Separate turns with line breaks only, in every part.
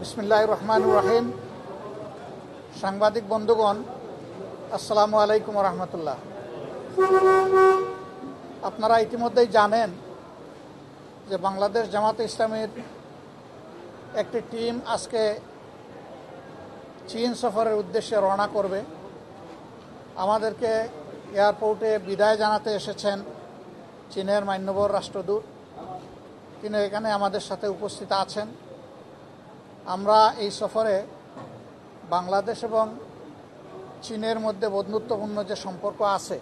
বিসমিল্লাহ রহমান রাহিম সাংবাদিক বন্ধুগণ, আসসালামু আলাইকুম রহমতুল্লাহ। আপনারা ইতিমধ্যেই জানেন যে বাংলাদেশ জামাতে ইসলামের একটি টিম আজকে চীন সফরের উদ্দেশ্যে রওনা করবে। আমাদেরকে এয়ারপোর্টে বিদায় জানাতে এসেছেন চীনের মান্যবর রাষ্ট্রদূত। তিনি এখানে আমাদের সাথে উপস্থিত আছেন। আমরা এই সফরে বাংলাদেশ এবং চীনের মধ্যে বন্ধুত্বপূর্ণ যে সম্পর্ক আছে,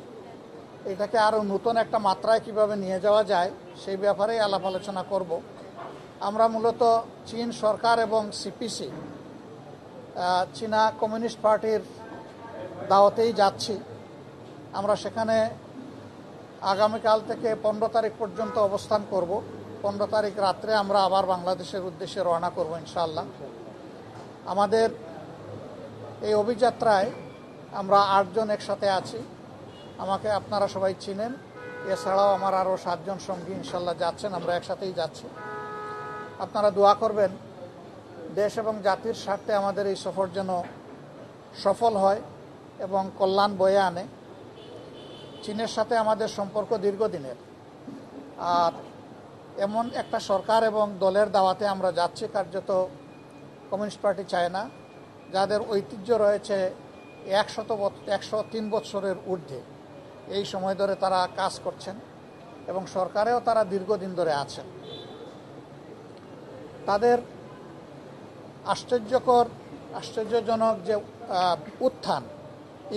এটাকে আরও নতুন একটা মাত্রায় কীভাবে নিয়ে যাওয়া যায়, সেই ব্যাপারেই আলাপ আলোচনা করব। আমরা মূলত চীন সরকার এবং সিপিসি চীনা কমিউনিস্ট পার্টির দাওয়াতেই যাচ্ছি। আমরা সেখানে আগামীকাল থেকে পনেরো তারিখ পর্যন্ত অবস্থান করব। পনেরো তারিখ রাত্রে আমরা আবার বাংলাদেশের উদ্দেশ্যে রওনা করব ইনশাআল্লাহ। আমাদের এই অভিযাত্রায় আমরা আটজন একসাথে আছি। আমাকে আপনারা সবাই চিনেন। এছাড়াও আমার আরও সাতজন সঙ্গী ইনশাল্লাহ যাচ্ছেন, আমরা একসাথেই যাচ্ছি। আপনারা দোয়া করবেন, দেশ এবং জাতির স্বার্থে আমাদের এই সফর যেন সফল হয় এবং কল্যাণ বয়ে আনে। চীনের সাথে আমাদের সম্পর্ক দীর্ঘদিনের। আর এমন একটা সরকার এবং দলের দাওয়াতে আমরা যাচ্ছি, কার্যত কমিউনিস্ট পার্টি চায় না, যাদের ঐতিহ্য রয়েছে একশত একশো তিন বৎসরের ঊর্ধ্বে। এই সময় ধরে তারা কাজ করছেন এবং সরকারেও তারা দীর্ঘদিন ধরে আছেন। তাদের আশ্চর্যকর, আশ্চর্যজনক যে উত্থান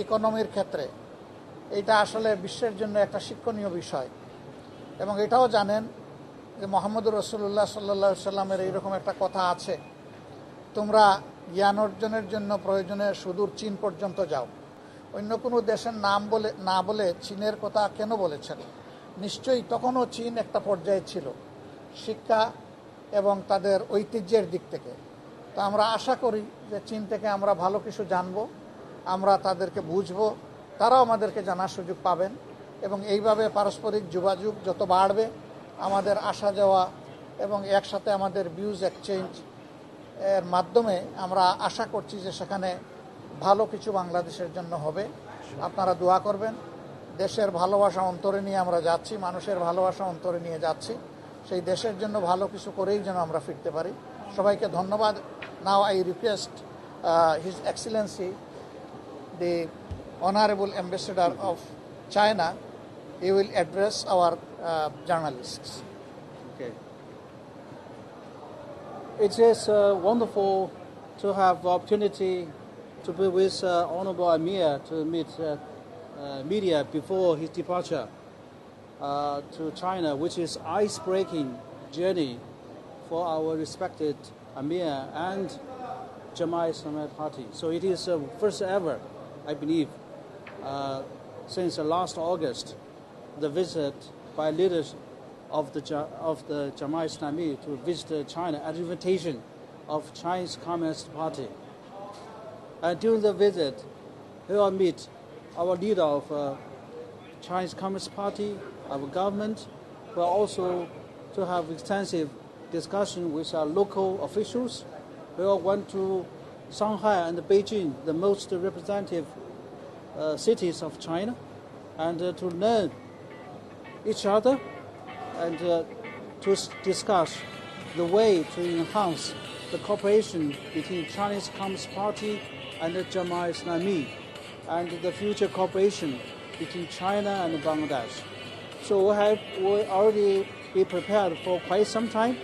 ইকোনমির ক্ষেত্রে, এটা আসলে বিশ্বের জন্য একটা শিক্ষণীয় বিষয় এবং এটাও জানেন যে মোহাম্মদুর রসুল্লাহ সাল্লা সাল্লামের এইরকম একটা কথা আছে। তোমরা জ্ঞান অর্জনের জন্য প্রয়োজনে সুদূর চীন পর্যন্ত যাও। অন্য কোনো দেশের নাম বলে, না বলে চীনের কথা কেন বলেছেন? নিশ্চয়ই তখনও চীন একটা পর্যায়ে ছিল, শিক্ষা এবং তাদের ঐতিহ্যের দিক থেকে। তো আমরা আশা করি যে চীন থেকে আমরা ভালো কিছু জানব, আমরা তাদেরকে বুঝব, তারাও আমাদেরকে জানার সুযোগ পাবেন এবং এইভাবে পারস্পরিক যোগাযোগ যত বাড়বে আমাদের আসা যাওয়া এবং একসাথে আমাদের ভিউজ এক্সচেঞ্জ এর মাধ্যমে আমরা আশা করছি যে সেখানে ভালো কিছু বাংলাদেশের জন্য হবে। আপনারা দোয়া করবেন। দেশের ভালোবাসা অন্তরে নিয়ে আমরা যাচ্ছি মানুষের ভালোবাসা অন্তরে নিয়ে যাচ্ছি। সেই দেশের জন্য ভালো কিছু করেই যেন আমরা ফিরতে পারি। সবাইকে ধন্যবাদ। Now I request his excellency the honourable ambassador of China, he will address our uh, journalists.
Okay. It is uh, wonderful to have the opportunity to be with uh, Honorable Amir to meet uh, uh, media before his departure uh, to China, which is ice-breaking journey for our respected Amir and Jamaat Islamic Party. So it is uh, first ever, I believe, uh, since uh, last August, the visit by leaders of the of the Jamaat Islami to visit China at the invitation of Chinese Communist Party. And during the visit, we will meet our leader of uh, Chinese Communist Party, our government. Will also to have extensive discussion with our local officials. We all went to Shanghai and Beijing, the most representative uh, cities of China, and uh, to learn each other and uh, to discuss the way to enhance the cooperation between Chinese Communist Party and the Jamaat Islami, and the future cooperation between China and Bangladesh. So we have we already be prepared for quite some time.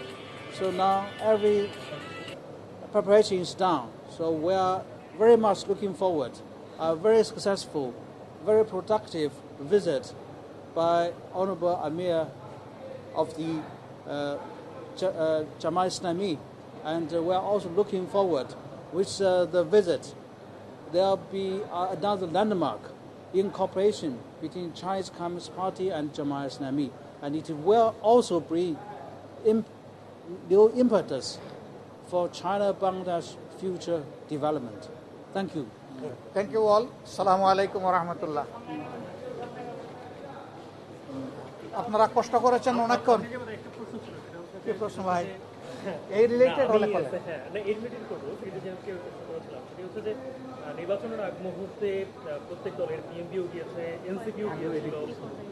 So now every preparation is done. So we are very much looking forward a very successful, very productive visit by Honorable Amir of the uh, Ch- uh, Jamaat Islami, and uh, we are also looking forward with uh, the visit. There will be uh, another landmark in cooperation between Chinese Communist Party and Jamaat Islami, and it will also bring imp- new impetus for China Bangladesh future development. Thank you.
Thank you all. Assalamu alaikum wa rahmatullah. আপনারা কষ্ট করেছেন অনেকক্ষণ। কি প্রশ্ন ভাই? এই related
হ্যাঁ, না, এর করব, সেটা যে আমি করেছিলাম। সেটা হচ্ছে যে, নির্বাচনের আগ মুহূর্তে প্রত্যেক দলের বিএনপিও গিয়েছে এনসিপিও গিয়েছিল।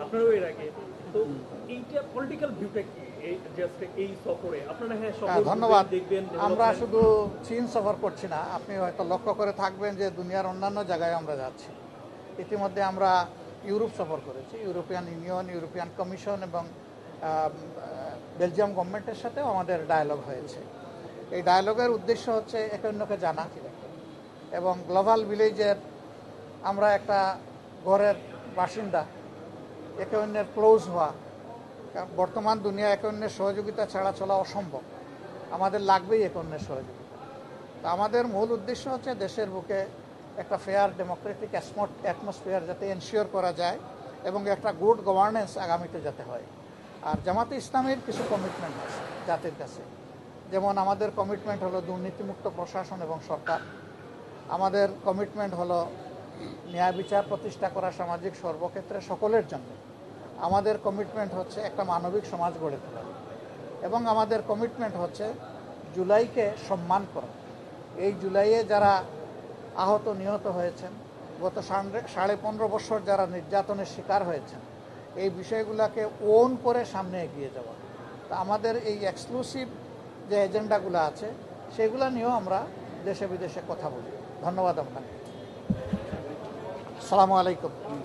আপনারাও এর আগে। তো এইটা পলিটিক্যাল ভিউটা কি? হ্যাঁ
ধন্যবাদ।
দেখবেন
আমরা শুধু চীন সফর করছি না। আপনি হয়তো লক্ষ্য করে থাকবেন যে দুনিয়ার অন্যান্য জায়গায় আমরা যাচ্ছি। ইতিমধ্যে আমরা ইউরোপ সফর করেছি। ইউরোপিয়ান ইউনিয়ন, ইউরোপিয়ান কমিশন এবং বেলজিয়াম গভর্নমেন্টের সাথেও আমাদের ডায়ালগ হয়েছে। এই ডায়ালগের উদ্দেশ্য হচ্ছে একে অন্যকে জানা এবং গ্লোবাল ভিলেজের আমরা একটা ঘরের বাসিন্দা, একে অন্যের ক্লোজ হওয়া। বর্তমান দুনিয়া একে অন্যের সহযোগিতা ছাড়া চলা অসম্ভব। আমাদের লাগবেই একে অন্যের সহযোগিতা। তা আমাদের মূল উদ্দেশ্য হচ্ছে দেশের বুকে একটা ফেয়ার ডেমোক্রেটিক অ্যাটমসফিয়ার যাতে এনশিওর করা যায় এবং একটা গুড গভর্নেন্স আগামীতে যাতে হয়। আর জামাতে ইসলামের কিছু কমিটমেন্ট আছে জাতির কাছে। যেমন আমাদের কমিটমেন্ট হলো দুর্নীতিমুক্ত প্রশাসন এবং সরকার। আমাদের কমিটমেন্ট হলো ন্যায় বিচার প্রতিষ্ঠা করা সামাজিক সর্বক্ষেত্রে সকলের জন্য। আমাদের কমিটমেন্ট হচ্ছে একটা মানবিক সমাজ গড়ে তোলা। এবং আমাদের কমিটমেন্ট হচ্ছে জুলাইকে সম্মান করা। এই জুলাইয়ে যারা আহত নিহত হয়েছেন। গত সাড়ে- পনেরো বছর যারা নির্যাতনের শিকার হয়েছেন, এই বিষয়গুলোকে ওন করে সামনে এগিয়ে যাওয়া। তা আমাদের এই এক্সক্লুসিভ যে এজেন্ডাগুলো আছে, সেগুলো নিয়েও আমরা দেশে বিদেশে কথা বলি। ধন্যবাদ আপনাকে। আসসালামু আলাইকুম।